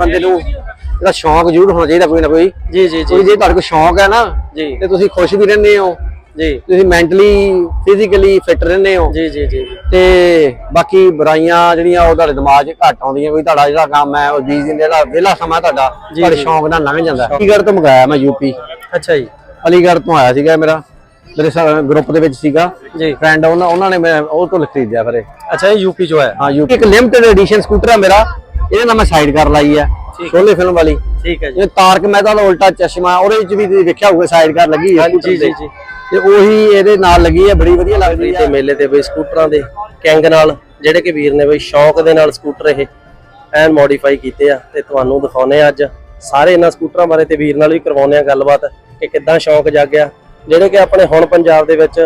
ਬੰਦੇ ਨੂੰ ਇਹਦਾ ਸ਼ੌਂਕ ਜ਼ਰੂਰ ਹੋਣਾ ਚਾਹੀਦਾ ਕੋਈ ਨਾ ਕੋਈ। ਜੀ ਜੀ ਜੀ। ਜੇ ਤੁਹਾਡੇ ਕੋਲ ਸ਼ੌਂਕ ਹੈ ਨਾ ਜੀ। ਤੇ ਤੁਸੀਂ ਖੁਸ਼ ਵੀ ਰਹਿੰਦੇ ਹੋ। ਜੀ। ਤੁਸੀਂ ਮੈਂਟਲੀ ਫਿਜ਼ੀਕਲੀ ਫਿੱਟ ਰਹਿੰਦੇ ਹੋ। ਜੀ ਜੀ ਜੀ ਤੇ ਬਾਕੀ ਬੁਰਾਈਆਂ ਜਿਹੜੀਆਂ ਉਹ ਤੁਹਾਡੇ ਦਿਮਾਗ 'ਚ ਘੱਟ ਆਉਂਦੀਆਂ ਕੋਈ ਤੁਹਾਡਾ ਜਿਹੜਾ ਕੰਮ ਹੈ ਉਹ ਦਿੰਦੇ ਜਿਹੜਾ ਵਿਹਲਾ ਸਮਾਂ ਤੁਹਾਡਾ ਤੁਹਾਡੇ ਸ਼ੌਂਕ ਨਾਲ ਲੰਘ ਜਾਂਦਾ। ਅਲੀਗੜ੍ਹ ਤੋਂ ਮੰਗਾਇਆ ਮੈਂ ਯੂਪੀ ਅੱਛਾ ਜੀ। ਅਲੀਗੜ੍ਹ ਤੋਂ ਆਇਆ ਸੀਗਾ ਮੇਰਾ ਮੇਰੇ ਗਰੁੱਪ ਦੇ ਵਿੱਚ ਸੀਗਾ। ਜੀ। ਫਰੈਂਡ ਉਹਨਾਂ ਉਹਨਾਂ ਨੇ ਮੈਂ ਉਹ ਤੋਂ ਖਰੀਦਿਆ ਫਿਰ ਅੱਛਾ ਇਹ ਯੂਪੀ ਚੋਂ ਹੈ ਹਾਂ ਯੂਪੀ ਇੱਕ ਲਿਮਟਿਡ ਐਡੀਸ਼ਨ ਸਕੂਟਰ ਹੈ ਮੇਰਾ। ਇਹਦੇ ਨਾਲ ਮੈਂ ਸਾਈਡ ਕਰ ਲਾਈ ਹੈ। ਸ਼ੋਲੇ ਫਿਲਮ ਵਾਲੀ। ਠੀਕ ਹੈ ਜੀ। ਇਹ ਤਾਰਕ ਮਹਿਤਾ ਦਾ ਉਲਟਾ ਚਸ਼ਮਾ ਉਹਦੇ ਵਿੱਚ ਵੀ ਤੁਸੀਂ ਵੇਖਿਆ ਹੋਊਗਾ ਸਾਈਡ ਕਰ ਲੱਗੀ ਹੈ ਜੀ ਜੀ ਜੀ। ਤੇ ਉਹੀ ਇਹਦੇ ਨਾਲ ਲੱਗੀ ਹੈ ਬੜੀ ਵਧੀਆ ਲੱਗਦੀ ਤੇ ਹੈ ਮੇਲੇ ਤੇ ਬਈ ਸਕੂਟਰਾਂ ਦੇ ਕਿੰਗ ਨਾਲ ਜਿਹੜੇ ਕਿ ਵੀਰ ਨੇ ਬਈ ਸ਼ੌਕ ਦੇ ਨਾਲ ਸਕੂਟਰ ਇਹ ਐਨ ਮੋਡੀਫਾਈ ਕੀਤੇ ਆ। ਤੇ ਤੁਹਾਨੂੰ ਦਿਖਾਉਨੇ ਆ ਅੱਜ ਸਾਰੇ ਇਹਨਾਂ ਸਕੂਟਰਾਂ ਬਾਰੇ ਤੇ ਵੀਰ ਨਾਲ ਵੀ ਕਰਵਾਉਨੇ ਆ ਗੱਲਬਾਤ ਕਿ ਕਿੱਦਾਂ ਸ਼ੌਕ ਜਾਗਿਆ। ਜਿਹੜੇ ਕਿ ਆਪਣੇ ਹੁਣ ਪੰਜਾਬ ਦੇ ਵਿੱਚ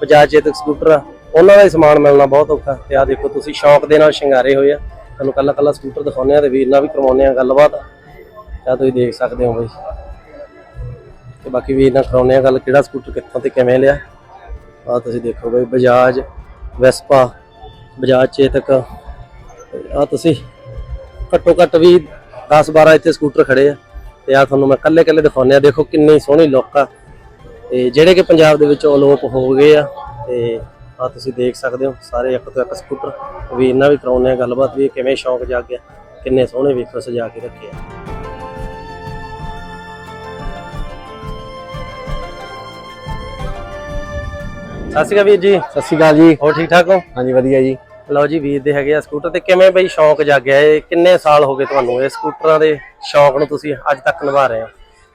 ਬਜਾਜ ਚੇਤਕ ਸਕੂਟਰ ਆ ਉਹਨਾਂ ਦਾ ਹੀ ਸਮਾਨ ਮਿਲਣਾ ਬਹੁਤ ਔਖਾ। ਤੇ ਆ ਦੇਖੋ ਤੁਸੀਂ ਸ਼ੌਕ ਦੇ ਨਾਲ ਸ਼ਿੰਗਾਰੇ ਹੋਏ ਆ। ਤੁਹਾਨੂੰ ਕੱਲਾ ਕੱਲਾ ਸਕੂਟਰ ਦਿਖਾਉਂਦੇ ਆ ਤੇ ਵੀਰ ਨਾਲ ਵੀ ਕਰਵਾਉਂਦੇ ਆ ਗੱਲਬਾਤ। ਆ ਤੁਸੀਂ ਦੇਖ ਸਕਦੇ ਹੋ ਬਈ। ਤੇ ਬਾਕੀ ਵੀਰ ਨਾਲ ਕਰਾਉਨੇ ਆ ਗੱਲ, ਕਿਹੜਾ ਸਕੂਟਰ ਕਿੱਥੋਂ ਤੇ ਕਿਵੇਂ ਲਿਆ। ਆ ਤੁਸੀਂ ਦੇਖੋ ਬਈ, ਬਜਾਜ ਵੈਸਪਾ, ਬਜਾਜ ਚੇਤਕ। ਆ ਤੁਸੀਂ ਘੱਟੋ ਘੱਟ ਵੀ 10 12 ਇੱਥੇ ਸਕੂਟਰ ਖੜੇ ਆ। ਤੇ ਆ ਤੁਹਾਨੂੰ ਮੈਂ ਕੱਲੇ ਕੱਲੇ ਦਿਖਾਉਂਦੇ ਆ ਦੇਖੋ ਕਿੰਨੀ ਸੋਹਣੀ ਲੁੱਕ ਆ। ਤੇ ਜਿਹੜੇ ਕਿ ਪੰਜਾਬ ਦੇ ਵਿੱਚ ਅਲੋਪ ਹੋ ਗਏ ਆ। ਤੇ ਆ ਤੁਸੀਂ ਦੇਖ ਸਕਦੇ ਹੋ ਸਾਰੇ ਇੱਕ ਤੋਂ ਇੱਕ ਸਕੂਟਰ। ਵੀ ਇਹਨਾਂ ਵੀ ਕਰਾਉਂਦੇ ਆ ਗੱਲਬਾਤ ਵੀ ਕਿਵੇਂ ਸ਼ੌਂਕ ਜਾਗ ਗਿਆ ਕਿੰਨੇ ਸੋਹਣੇ ਵੇਖੋ ਸਜਾ ਕੇ ਰੱਖੇ ਆ। ਸਤਿ ਸ਼੍ਰੀ ਅਕਾਲ ਵੀਰ ਜੀ। ਸਤਿ ਸ਼੍ਰੀ ਅਕਾਲ ਜੀ। ਹੋਰ ਠੀਕ ਠਾਕ ਹੋ? ਹਾਂਜੀ ਵਧੀਆ ਜੀ। ਲਓ ਜੀ ਵੀਰ ਦੇ ਹੈਗੇ ਆ ਸਕੂਟਰ ਤੇ ਕਿਵੇਂ ਬਈ ਸ਼ੌਂਕ ਜਾਗਿਆ ਇਹ? ਕਿੰਨੇ ਸਾਲ ਹੋ ਗਏ ਤੁਹਾਨੂੰ ਇਹ ਸਕੂਟਰਾਂ ਦੇ ਸ਼ੌਂਕ ਨੂੰ ਤੁਸੀਂ ਅੱਜ ਤੱਕ ਨਿਭਾ ਰਹੇ ਹੋ?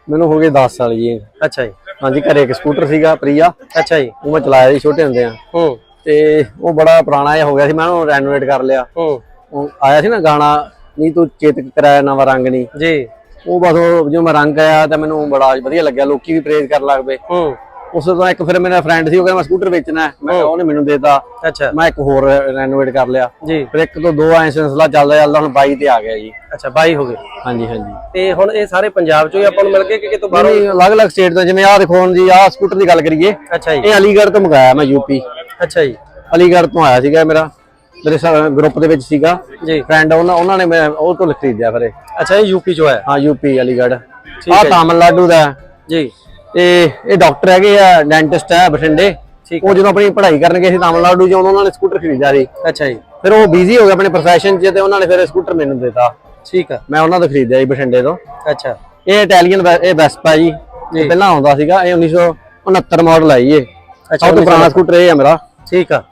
ਮੈਨੂੰ ਹੋ ਗਏ 10 ਸਾਲ ਜੀ। ਅੱਛਾ ਜੀ। ਹਾਂਜੀ ਘਰੇ ਇੱਕ ਸਕੂਟਰ ਸੀਗਾ ਪ੍ਰਿਆ। ਅੱਛਾ ਜੀ ਉਹ ਮੈਂ ਚਲਾਇਆ ਸੀ ਛੋਟੇ ਹੁੰਦੇ ਆ। ਹੂੰ। ਤੇ ਉਹ ਬੜਾ ਪੁਰਾਣਾ ਜਿਹਾ ਹੋ ਗਿਆ ਸੀ ਮੈਂ ਉਹਨੂੰ ਰੈਨੋਵੇਟ ਕਰ ਲਿਆ। ਹੂੰ। ਉਹ ਆਇਆ ਸੀ ਨਾ ਗਾਣਾ ਨਹੀਂ ਤੂੰ ਚੇਤਕ ਕਰਾਇਆ ਨਵਾਂ ਰੰਗ ਨਹੀਂ ਜੀ। ਉਹ ਬਸ ਉਹ ਜਦੋਂ ਮੈਂ ਰੰਗ ਆਇਆ ਤਾਂ ਮੈਨੂੰ ਬੜਾ ਵਧੀਆ ਲੱਗਿਆ ਲੋਕੀ ਵੀ ਪ੍ਰੇਜ਼ ਕਰਨ ਲੱਗ ਪਏ। ਹੂੰ। ਉਸ ਤੋਂ ਇੱਕ ਫਿਰ ਮੇਰਾ ਫਰੈਂਡ ਸੀ ਉਹ ਕਹਿੰਦਾ ਮੈਂ ਸਕੂਟਰ ਵੇਚਣਾ ਹੈ। ਮੈਂ ਉਹਨੇ ਮੈਨੂੰ ਦੇਤਾ। ਅੱਛਾ। ਮੈਂ ਇੱਕ ਹੋਰ ਰੈਨੋਵੇਟ ਕਰ ਲਿਆ। ਜੀ। ਫਿਰ ਇੱਕ ਤੋਂ ਦੋ ਐ ਸਿਲਸਿਲਾ ਚੱਲਦਾ ਚੱਲਦਾ ਹੁਣ 22 ਤੇ ਆ ਗਿਆ ਜੀ। ਅੱਛਾ 22 ਹੋ ਗਏ। ਹਾਂਜੀ ਹਾਂਜੀ। ਤੇ ਹੁਣ ਇਹ ਸਾਰੇ ਪੰਜਾਬ ਚੋਂ ਹੀ ਆਪਾਂ ਨੂੰ ਮਿਲ ਗਏ ਕਿ ਕਿਤੋਂ ਬਾਹਰੋਂ? ਬਾਹਰੋਂ ਅਲੱਗ-ਅਲੱਗ ਸਟੇਟ ਤੋਂ ਜਿਵੇਂ ਆਹ ਦੇਖੋ ਹੁਣ ਜੀ ਆਹ ਸਕੂਟਰ ਦੀ ਗੱਲ ਕਰੀਏ। ਅੱਛਾ ਜੀ। ਇਹ ਅਲੀਗੜ੍ਹ ਤੋਂ ਮੰਗਾਇਆ ਮੈਂ ਯੂਪੀ ਅੱਛਾ ਜੀ। ਅਲੀਗੜ੍ਹ ਤੋਂ ਆਇਆ ਸੀਗਾ ਇਹ ਮੇਰਾ। ਮੇਰੇ ਗਰੁੱਪ ਦੇ ਵਿੱਚ ਸੀਗਾ। ਜੀ। ਫਰੈਂਡ ਉਹਨਾਂ ਉਹਨਾਂ ਨੇ ਮੈਂ ਉਹ ਤੋਂ ਖਰੀਦਿਆ ਫਿਰ ਇਹ। ਅੱਛਾ ਇਹ ਯੂਪੀ ਚੋਂ ਹੈ ਹਾਂ ਯੂਪੀ ਅਲੀਗੜ੍ਹ। ਠੀਕ ਆਹ। ਤਾਮਿਲਨਾਡੂ ਦਾ ਹੈ। ਜੀ। ਤੇ ਇਹ ਡਾਕਟਰ ਹੈਗੇ ਆ ਡੈਂਟਿਸਟ ਹੈ ਬਠਿੰਡੇ। ਠੀਕ ਉਹ ਜਦੋਂ ਆਪਣੀ ਪੜ੍ਹਾਈ ਕਰਨ ਗਏ ਸੀ ਤਾਮਿਲਨਾਡੂ ਉਦੋਂ ਉਹਨਾਂ ਨੇ ਸਕੂਟਰ ਖਰੀਦਿਆ ਸੀ। ਅੱਛਾ ਜੀ। ਫਿਰ ਉਹ ਬਿਜ਼ੀ ਹੋ ਗਏ ਆਪਣੇ ਪ੍ਰੋਫੈਸ਼ਨ 'ਚ ਤੇ ਉਹਨਾਂ ਨੇ ਫਿਰ ਸਕੂਟਰ ਮੈਨੂੰ ਦਿੱਤਾ। ਠੀਕ ਆ। ਮੈਂ ਉਹਨਾਂ ਤੋਂ ਖਰੀਦਿਆ ਜੀ ਬਠਿੰਡੇ ਤੋਂ। ਅੱਛਾ। ਇਹ ਇਟਾਲੀਅਨ ਇਹ ਵੈਸਪਾ ਜੀ। ਇਹ ਪਹਿਲਾਂ ਆਉਂਦਾ ਸੀਗਾ ਇਹ 1969 ਮਾਡਲ ਜੀ ਇਹ। ਅੱਛਾ, ਤੋਂ ਪੁਰਾਣਾ ਸਕੂਟਰ ਇਹ ਹੈ ਮੇਰਾ। ਠੀਕ ਆ।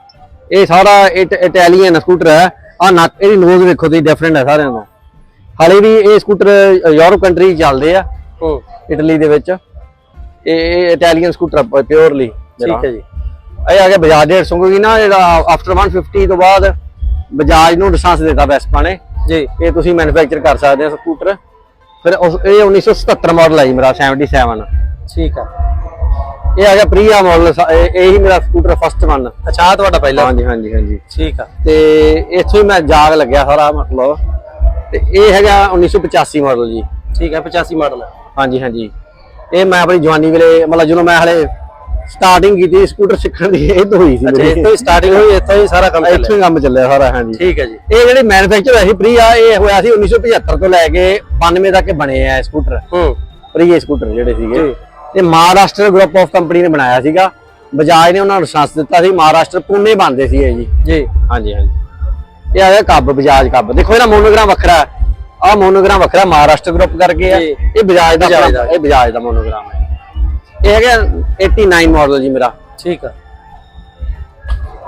ਇਹ ਸਾਰਾ ਇਟ- ਇਟਾਲੀਅਨ ਸਕੂਟਰ ਹੈ। ਆ ਨੱਕ ਇਹਦੀ ਨੋਜ਼ ਵੇਖੋ ਤੁਸੀਂ ਡਿਫਰੈਂਟ ਹੈ ਸਾਰਿਆਂ ਤੋਂ। ਹਾਲੇ ਵੀ ਇਹ ਸਕੂਟਰ ਯੂਰਪ ਕੰਟਰੀ ਚੱਲਦੇ ਆ। ਹੂੰ ਇਟਲੀ ਦੇ ਵਿੱਚ। ਇਹ ਇਟਾਲੀਅਨ ਸਕੂਟਰ ਪਿਓਰਲੀ ਠੀਕ ਹੈ ਜੀ। ਇਹ ਆ ਗਿਆ ਬਜਾਜ ਦੇ ਸੰਗੋਗੀ ਨਾ ਜਿਹੜਾ ਆਫਟਰ 150 ਤੋਂ ਬਾਅਦ ਬਜਾਜ ਨੂੰ ਲਾਇਸੈਂਸ ਦਿੱਤਾ ਵੈਸਪਾ ਨੇ। ਜੀ। ਇਹ ਤੁਸੀਂ ਮੈਨੂਫੈਕਚਰ ਕਰ ਸਕਦੇ ਹੋ ਸਕੂਟਰ ਫਿਰ ਇਹ 1977 ਮਾਡਲ ਹੈ ਜੀ ਮੇਰਾ 77 ਠੀਕ ਆ। ਇਹ ਆ ਗਿਆ ਪ੍ਰੀਆ ਮਾਡਲ ਇਹ ਹੀ ਮੇਰਾ ਸਕੂਟਰ ਫਸਟ ਵਨ ਅੱਛਾ ਤੁਹਾਡਾ ਪਹਿਲਾ। ਹਾਂਜੀ ਹਾਂਜੀ ਹਾਂਜੀ। ਠੀਕ ਆ। ਤੇ ਇੱਥੋਂ ਹੀ ਮੈਂ ਜਾਗ ਲੱਗਿਆ ਸਾਰਾ ਮਤਲਬ। ਤੇ ਇਹ ਹੈਗਾ 1985 ਮਾਡਲ ਜੀ। ਠੀਕ ਆ 85 ਮਾਡਲ ਹੈ ਹਾਂਜੀ ਹਾਂਜੀ। ਇਹ ਮੈਂ ਆਪਣੀ ਜਵਾਨੀ ਵੇਲੇ ਮਤਲਬ ਜਦੋਂ ਮੈਂ ਹਲੇ ਸਟਾਰਟਿੰਗ ਕੀਤੀ ਸਕੂਟਰ ਸਿੱਖਣ ਦੀ ਇਹ ਤੋਂ ਹੋਈ ਸੀ ਅੱਛਾ ਮੇਰੀ। ਇੱਥੋਂ ਹੀ ਸਟਾਰਟਿੰਗ ਹੋਈ ਇੱਥੋਂ ਹੀ ਸਾਰਾ ਕੰਮ ਇੱਥੋਂ ਚੱਲਿਆ ਹੀ ਕੰਮ ਚੱਲਿਆ ਸਾਰਾ ਹਾਂਜੀ। ਠੀਕ ਹੈ ਜੀ। ਇਹ ਜਿਹੜੇ ਮੈਨੂਫੈਕਚਰ ਹੋਇਆ ਸੀ ਪ੍ਰੀਆ ਇਹ ਹੋਇਆ ਸੀ 1975 ਤੋਂ ਲੈ ਕੇ 92 ਤੱਕ ਇਹ ਬਣੇ ਆ ਇਹ ਸਕੂਟਰ ਹੂੰ। ਪ੍ਰੀਆ ਸਕੂਟਰ ਜਿਹੜੇ ਸੀਗੇ। ਇਹ ਮਹਾਰਾਸ਼ਟਰ ਗਰੁੱਪ ਆਫ ਕੰਪਨੀ ਨੇ ਬਣਾਇਆ ਸੀਗਾ। ਬਜਾਜ ਨੇ ਉਹਨਾਂ ਨੂੰ ਲਾਇਸੈਂਸ ਦਿੱਤਾ ਸੀ ਮਹਾਰਾਸ਼ਟਰ ਪੁਣੇ ਬਣਦੇ ਸੀ ਇਹ ਜੀ। ਜੀ। ਹਾਂਜੀ ਹਾਂਜੀ। ਇਹ ਆ ਗਿਆ ਕੱਬ ਬਜਾਜ ਕੱਬ। ਦੇਖੋ ਇਹਦਾ ਮੋਨੋਗ੍ਰਾਮ ਵੱਖਰਾ ਹੈ। ਆਹ ਮੋਨੋਗ੍ਰਾਮ ਵੱਖਰਾ ਮਹਾਰਾਸ਼ਟਰ ਗਰੁੱਪ ਕਰਕੇ ਆ। ਇਹ ਬਜਾਜ ਦਾ ਬਜਾਜ ਆਪਣਾ- ਦਾ। ਇਹ ਬਜਾਜ ਦਾ ਮੋਨੋਗ੍ਰਾਮ ਹੈ। ਇਹ ਹੈਗਾ 89 ਮਾਡਲ ਜੀ ਮੇਰਾ। ਠੀਕ ਆ।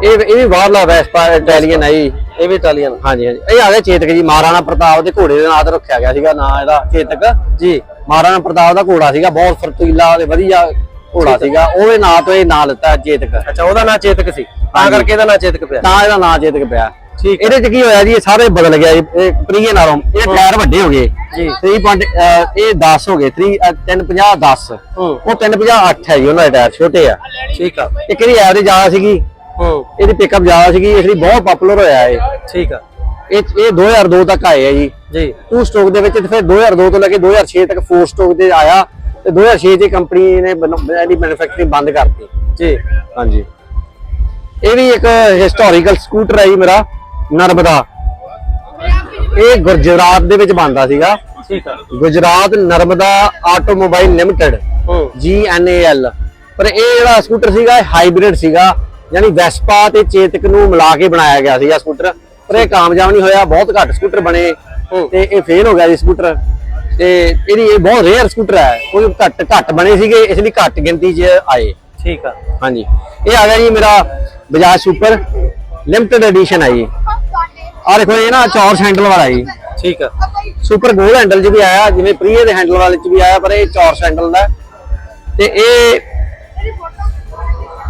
ਇਹ ਇਹ ਵੀ ਬਾਹਰਲਾ ਵੈਸਪਾ ਇਟਾਲੀਅਨ ਹੈ ਜੀ। ਇਹ ਵੀ ਇਟਾਲੀਅਨ ਹਾਂਜੀ ਹਾਂਜੀ। ਇਹ ਆ ਗਿਆ ਚੇਤਕ ਜੀ ਮਹਾਰਾਣਾ ਪ੍ਰਤਾਪ ਦੇ ਘੋੜੇ ਦੇ ਨਾਂ ਤੇ ਰੱਖਿਆ ਗਿਆ ਸੀਗਾ ਨਾਂ ਇਹਦਾ ਚੇਤਕ। ਜੀ। ਮਹਾਰਾਣਾ ਪ੍ਰਤਾਪ ਦਾ ਘੋੜਾ ਸੀਗਾ ਬਹੁਤ ਫਰਤੀਲਾ ਤੇ ਵਧੀਆ ਘੋੜਾ ਸੀਗਾ। ਉਹਦੇ ਨਾਂ ਤੋਂ ਇਹ ਨਾਂ ਲਿੱਤਾ ਚੇਤਕ। ਅੱਛਾ ਉਹਦਾ ਨਾਂ ਚੇਤਕ ਸੀ। ਤਾਂ ਕਰਕੇ ਇਹਦਾ ਨਾਂ ਚੇਤਕ ਪਿਆ। ਤਾਂ ਇਹਦਾ ਨਾਂ ਚੇਤਕ ਪਿਆ। ਠੀਕ ਇਹਦੇ ਚ ਕੀ ਹੋਇਆ ਜੀ ਇਹ ਸਾਰੇ ਬਦਲ ਗਿਆ ਜੀ ਇਹ ਪ੍ਰੀਏ ਨਾਲੋਂ ਇਹ ਟਾਇਰ ਵੱਡੇ ਹੋ ਗਏ। ਜੀ। 3 ਪੁਆਇੰਟ ਇਹ 10 ਹੋ ਗਏ 3 350 10 ਹੂੰ। ਉਹ 350 8 ਹੈ ਜੀ ਉਹਨਾਂ ਦੇ ਟਾਇਰ ਛੋਟੇ ਆ। ਠੀਕ ਆ। ਇੱਕ ਇਹਦੀ ਐਵਰੇਜ ਜ਼ਿਆਦਾ ਸੀਗੀ। ਹੂੰ। ਇਹਦੀ ਪਿਕਅਪ ਜ਼ਿਆਦਾ ਸੀਗੀ ਇਸ ਲਈ ਬਹੁਤ ਪਪੂਲਰ ਹੋਇਆ ਇਹ। ਠੀਕ ਆ। ਇਹ ਇਹ 2002 ਤੱਕ ਆਏ ਆ ਜੀ। ਜੀ। ਟੂ ਸਟੋਕ ਦੇ ਵਿੱਚ ਤੇ ਫਿਰ 2002 ਤੋਂ ਲੈ ਕੇ 2006 ਤੱਕ ਫੋਰ ਸਟੋਕ ਤੇ ਆਇਆ ਤੇ 2006 ਚ ਕੰਪਨੀ ਨੇ ਇਹਦੀ ਮੈਨੂਫੈਕਚਰਿੰਗ ਬੰਦ ਕਰਤੀ। ਜੀ। ਹਾਂਜੀ। ਇਹ ਵੀ ਇੱਕ ਹਿਸਟੋਰੀਕਲ ਸਕੂਟਰ ਹੈ ਜੀ ਮੇਰਾ। ਨਰਮਦਾ। ਇਹ ਗੁਜਰਾਤ ਦੇ ਵਿੱਚ ਬਣਦਾ ਸੀਗਾ। ਠੀਕ ਆ। Gujarat Narmada automobile limited GNAL ਪਰ ਇਹ ਜਿਹੜਾ ਸਕੂਟਰ ਸੀਗਾ ਇਹ ਹਾਈਬ੍ਰਿਡ ਸੀਗਾ। ਯਾਨੀ ਵੈਸਪਾ ਤੇ ਚੇਤਕ ਨੂੰ ਮਿਲਾ ਕੇ ਬਣਾਇਆ ਗਿਆ ਸੀਗਾ ਸਕੂਟਰ। ਪਰ ਇਹ ਕਾਮਯਾਬ ਨਹੀਂ ਹੋਇਆ ਬਹੁਤ ਘੱਟ ਸਕੂਟਰ ਬਣੇ। ਤੇ ਇਹ ਫੇਲ ਹੋ ਗਿਆ ਜੀ ਸਕੂਟਰ। ਤੇ ਇਹਦੀ ਇਹ ਬਹੁਤ ਰੇਅਰ ਸਕੂਟਰ ਹੈ। ਕੋਈ ਘੱਟ ਘੱਟ ਬਣੇ ਸੀਗੇ ਇਸ ਲਈ ਘੱਟ ਗਿਣਤੀ 'ਚ ਆਏ। ਠੀਕ ਆ। ਹਾਂਜੀ। ਇਹ ਆ ਗਿਆ ਜੀ ਮੇਰਾ ਬਜਾਜ ਸੁਪਰ ਲਿਮਟਿਡ ਐਡੀਸ਼ਨ ਹੈ ਜੀ। ਆ ਦੇਖੋ ਇਹ ਨਾ ਚੌਰਸ ਹੈਂਡਲ ਵਾਲਾ ਜੀ ਠੀਕ ਆ ਸੁਪਰ ਗੋਲ ਹੈਂਡਲ 'ਚ ਵੀ ਆਇਆ ਜਿਵੇਂ ਪ੍ਰੀਏ ਦੇ ਹੈਂਡਲ ਵਾਲੇ 'ਚ ਵੀ ਆਇਆ ਪਰ ਇਹ ਚੌਰਸ ਹੈਂਡਲ ਦਾ। ਤੇ ਇਹ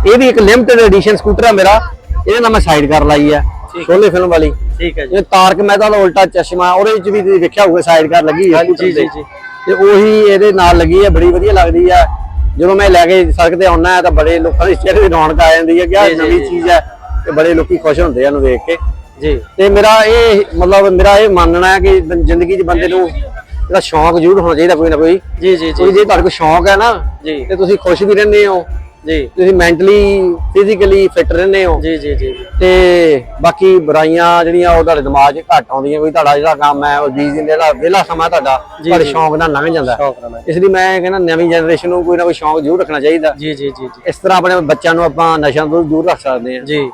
ਇਹ ਵੀ ਇੱਕ ਲਿਮਟਿਡ ਐਡੀਸ਼ਨ ਸਕੂਟਰ ਆ ਮੇਰਾ ਇਹਦੇ ਨਾਲ ਮੈਂ ਸਾਈਡ ਕਰ ਲਾਈ ਆ ਸ਼ੋਲੇ ਫਿਲਮ ਵਾਲੀ ਠੀਕ ਹੈ ਜੀ ਇਹ ਤਾਰਕ ਮਹਿਤਾ ਦਾ ਉਲਟਾ ਚਸ਼ਮਾ ਉਹਦੇ ਵਿੱਚ ਵੀ ਤੁਸੀਂ ਵੇਖਿਆ ਹੋਊਗਾ ਸਾਈਡ ਕਰ ਲੱਗੀ ਹੈ ਜੀ। ਜੀ। ਤੇ ਉਹੀ ਇਹਦੇ ਨਾਲ ਲੱਗੀ ਹੈ ਬੜੀ ਵਧੀਆ ਲੱਗਦੀ ਆ ਜਦੋਂ ਮੈਂ ਲੈ ਕੇ ਸੜਕ ਤੇ ਆਉਣਾ ਹੈ ਤਾਂ ਬੜੇ ਲੋਕਾਂ ਦੇ ਚਿਹਰੇ ਤੇ ਰੌਣਕ ਆ ਜਾਂਦੀ ਹੈ ਕਿ ਜੀ, ਨਵੀਂ। ਚੀਜ਼ ਹੈ ਤੇ ਬੜੇ ਲੋਕੀ ਖੁਸ਼ ਹੁੰਦੇ ਆ ਇਹਨੂੰ ਵੇਖ ਕੇ ਜੀ। ਤੇ ਮੇਰਾ ਇਹ ਮਤਲਬ ਮੇਰਾ ਇਹ ਮੰਨਣਾ ਹੈ ਕਿ ਜ਼ਿੰਦਗੀ 'ਚ ਬੰਦੇ ਨੂੰ ਇਹਦਾ ਸ਼ੌਂਕ ਜ਼ਰੂਰ ਹੋਣਾ ਚਾਹੀਦਾ ਕੋਈ ਨਾ ਕੋਈ। ਜੀ ਜੀ ਜੀ। ਜੇ ਤੁਹਾਡੇ ਕੋਲ ਸ਼ੌਂਕ ਹੈ ਨਾ ਜੀ। ਤੇ ਤੁਸੀਂ ਖੁਸ਼ ਵੀ ਰਹਿੰਦੇ ਹੋ। ਜੀ। ਤੁਸੀਂ ਮੈਂਟਲੀ ਫਿਜ਼ੀਕਲੀ ਫਿੱਟ ਰਹਿੰਦੇ ਹੋ। ਜੀ ਜੀ ਜੀ ਤੇ ਬਾਕੀ ਬੁਰਾਈਆਂ ਜਿਹੜੀਆਂ ਉਹ ਤੁਹਾਡੇ ਦਿਮਾਗ 'ਚ ਘੱਟ ਆਉਂਦੀਆਂ ਕੋਈ ਤੁਹਾਡਾ ਜਿਹੜਾ ਕੰਮ ਹੈ ਉਹ ਜੀ ਜਿਹੜਾ ਵਿਹਲਾ ਸਮਾਂ ਤੁਹਾਡਾ ਤੁਹਾਡੇ ਸ਼ੌਂਕ ਨਾਲ ਲੰਘ ਜਾਂਦਾ। ਇਸ ਲਈ ਮੈਂ ਕਹਿੰਦਾ ਨਵੀਂ ਜਨਰੇਸ਼ਨ ਨੂੰ ਕੋਈ ਨਾ ਕੋਈ ਸ਼ੌਂਕ ਜ਼ਰੂਰ ਰੱਖਣਾ ਚਾਹੀਦਾ। ਜੀ ਜੀ ਜੀ ਜੀ। ਇਸ ਤਰ੍ਹਾਂ ਆਪਣੇ ਬੱਚਿਆਂ ਨੂੰ ਆਪਾਂ ਨਸ਼ਿਆਂ ਤੋਂ ਦੂਰ ਰੱਖ ਸਕਦੇ ਹਾਂ। ਜੀ।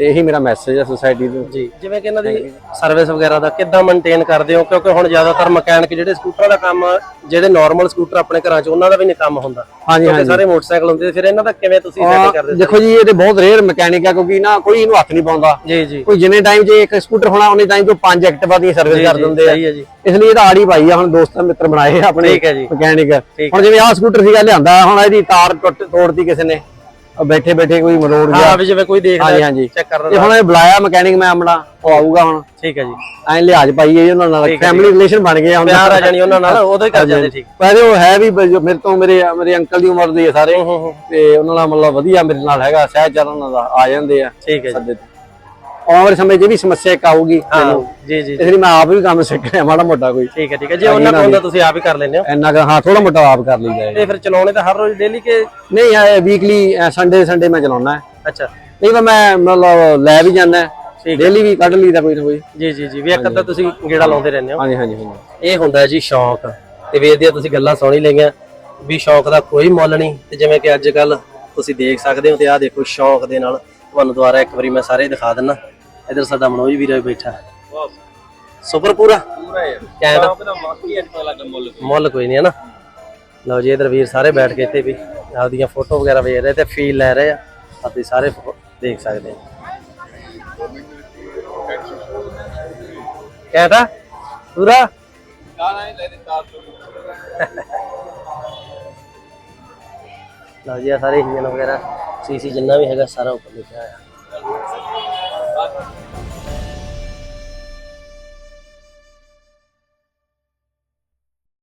ਤੇ ਇਹੀ ਮੇਰਾ ਮੈਸੇਜ ਹੈ ਸੋਸਾਇਟੀ ਨੂੰ। ਜੀ ਜਿਵੇਂ ਕਿ ਇਹਨਾਂ ਦੀ ਸਰਵਿਸ ਵਗੈਰਾ ਦਾ ਕਿੱਦਾਂ ਮੇਨਟੇਨ ਕਰਦੇ ਹੋ? ਕਿਉਂਕਿ ਹੁਣ ਜ਼ਿਆਦਾਤਰ ਮਕੈਨਿਕ ਜਿਹੜੇ ਸਕੂਟਰਾਂ ਦਾ ਕੰਮ ਜਿਹੜੇ ਨਾਰਮਲ ਸਕੂਟਰ ਆਪਣੇ ਘਰਾਂ 'ਚ ਉਹਨਾਂ ਦਾ ਵੀ ਨਹੀਂ ਕੰਮ ਹੁੰਦਾ। ਹਾਂਜੀ ਹਾਂਜੀ। ਸਾਰੇ ਮੋਟਰਸਾਈਕਲ ਹੁੰਦੇ ਫਿਰ ਇਹਨਾਂ ਦਾ ਕਿਵੇਂ ਤੁਸੀਂ ਸੈਟ ਕਰਦੇ ਦੇਖੋ ਜੀ ਇਹ ਤੇ ਬਹੁਤ ਰੇਅਰ ਮਕੈਨਿਕ ਹੈ ਕਿਉਂਕਿ ਨਾ ਕੋਈ ਇਹਨੂੰ ਹੱਥ ਨਹੀਂ ਪਾਉਂਦਾ। ਜੀ ਜੀ। ਕੋਈ ਜਿੰਨੇ ਟਾਈਮ 'ਚ ਇੱਕ ਸਕੂਟਰ ਹੋਣਾ ਉਹਨੇ ਟਾਈਮ 'ਚ ਪੰਜ ਐਕਟਿਵਾ ਦੀ ਸਰਵਿਸ ਕਰ ਦਿੰਦੇ ਆ। ਇਸ ਲਈ ਇਹਦਾ ਆੜੀ ਪਾਈ ਆ ਹੁਣ ਦੋਸਤਾਂ ਮਿੱਤਰ ਬਣਾਏ ਆ ਆਪਣੇ। ਮਕੈਨਿਕ ਹੁਣ ਜਿਵੇਂ ਆਹ ਸਕੂਟਰ ਸੀਗਾ ਲਿਆਂਦਾ ਹੁਣ ਇਹਦੀ ਤਾਰ ਟੁੱਟ ਤੋੜਤੀ ਕਿਸੇ ਨੇ। ਬੈਠੇ ਬੈਠੇ ਕੋਈ ਮਰੋੜ ਗਿਆ। ਹਾਂ ਵੀ ਜਿਵੇਂ ਕੋਈ ਦੇਖਦਾ ਹਾਂਜੀ ਹਾਂਜੀ। ਚੈੱਕ ਤੇ ਕਰਦਾ ਹੁਣ ਇਹ ਬੁਲਾਇਆ ਮਕੈਨਿਕ ਮੈਂ ਆਪਣਾ ਉਹ ਆਊਗਾ ਹੁਣ। ਠੀਕ ਹੈ ਜੀ। ਐਂ ਲਿਹਾਜ਼ ਪਾਈ ਹੈ ਜੀ ਉਹਨਾਂ ਨਾਲ ਫੈਮਿਲੀ ਰਿਲੇਸ਼ਨ ਬਣ ਗਏ ਆ ਹੁਣ। ਪਿਆਰ ਆ ਜਾਣੀ ਉਹਨਾਂ ਨਾਲ ਉਦੋਂ ਹੀ ਕਰ ਜਾਂਦੇ ਠੀਕ। ਪਹਿਲੇ ਉਹ ਹੈ ਵੀ ਮੇਰੇ ਤੋਂ ਮੇਰੇ ਮੇਰੇ ਅੰਕਲ ਦੀ ਉਮਰ ਦੇ ਸਾਰੇ। ਤੇ ਉਹਨਾਂ ਨਾਲ ਮਤਲਬ ਵਧੀਆ ਮੇਰੇ ਨਾਲ ਹੈਗਾ ਸਹਿਜਚਾਰ ਉਹਨਾਂ ਦਾ ਆ ਜਾਂਦੇ ਆ ਠੀਕ ਹੈ ਜੀ। ਆਉਣ ਵਾਲੇ ਸਮੇਂ 'ਚ ਇਹ ਵੀ ਸਮੱਸਿਆ ਇੱਕ ਆਊਗੀ ਮੈਨੂੰ। ਜੀ ਜੀ ਇਸ ਲਈ ਮੈਂ ਆਪ ਵੀ ਕੰਮ ਸਿੱਖ ਰਿਹਾ ਮਾੜਾ ਮੋਟਾ ਕੋਈ। ਠੀਕ ਹੈ ਠੀਕ ਹੈ। ਜੇ ਉਹਨਾਂ ਕੋਲ ਹੁੰਦਾ ਤੁਸੀਂ ਆਪ ਹੀ ਕਰ ਲੈਂਦੇ ਹੋ। ਇੰਨਾ ਕੁ ਹਾਂ ਥੋੜਾ ਮੋਟਾ ਆਪ ਕਰ ਲਈਦਾ ਹੈ। ਤੇ ਫਿਰ ਚਲਾਉਣੇ ਤਾਂ ਹਰ ਰੋਜ਼ ਡੇਲੀ ਕੇ ਨਹੀਂ ਵੀਕਲੀ ਸੰਡੇ ਸੰਡੇ ਮੈਂ ਚਲਾਉਣਾ ਹੈ। ਅੱਛਾ। ਨਹੀਂ ਤਾਂ ਮੈਂ ਮਤਲਬ ਲੈ ਵੀ ਜਾਂਦਾ ਡੇਲੀ ਵੀ ਕੱਢ ਲਈਦਾ ਕੋਈ ਨਾ ਕੋਈ। ਜੀ ਜੀ ਜੀ। ਵੀ ਇੱਕ ਅੱਧਾ ਤੁਸੀਂ ਗੇੜਾ ਲਾਉਂਦੇ ਰਹਿੰਦੇ ਹੋ। ਹਾਂਜੀ ਹਾਂਜੀ ਹਾਂਜੀ। ਇਹ ਹੁੰਦਾ ਜੀ ਸ਼ੌਂਕ। ਤੇ ਵੀਰ ਦੀਆਂ ਤੁਸੀਂ ਗੱਲਾਂ ਸੁਣ ਹੀ ਲਈਆਂ। ਵੀ ਸ਼ੌਂਕ ਦਾ ਕੋਈ ਮੁੱਲ ਨਹੀਂ। ਤੇ ਜਿਵੇਂ ਕਿ ਅੱਜ ਕੱਲ ਤੁਸੀਂ ਦੇਖ ਸਕਦੇ ਹੋ ਤੇ ਆਹ ਦੇਖੋ ਸ਼ੌਂਕ ਦੇ ਨਾਲ। ਤੁਹਾਨੂੰ ਦੁਬਾਰਾ ਇੱਕ ਵਾਰੀ ਮੈਂ ਸਾਰੇ ਦਿਖਾ ਦਿੰਨਾ ਇਧਰ ਸਾਡਾ ਮਨੋਜ ਵੀਰ ਵੀ ਬੈਠਾ। ਸੁਪਰ ਪੂਰਾ। ਪੂਰਾ ਹੈ ਮੁੱਲ ਕੋਈ। ਨਹੀਂ ਹੈ ਨਾ। ਲਓ ਜੀ ਇਧਰ ਵੀਰ ਸਾਰੇ ਬੈਠ ਕੇ ਇੱਥੇ ਵੀ ਆਪਦੀਆਂ ਫੋਟੋ ਵਗੈਰਾ ਵੇਖ ਰਹੇ ਤੇ ਫੀਲ ਲੈ ਰਹੇ ਆ। ਤੁਸੀਂ ਸਾਰੇ ਦੇਖ ਸਕਦੇ ਹੋ ਕਹਿੰਦਾ ਪੂਰਾ ਲਓ ਜੀ ਸਾਰੇ ਇੰਜਨ ਵਗੈਰਾ। ਸੀਸੀ ਜਿੰਨਾ ਵੀ ਹੈਗਾ ਸਾਰਾ ਉੱਪਰ ਲਿਖਿਆ ਹੋਇਆ।